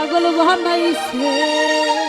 পাগল বানাইছে।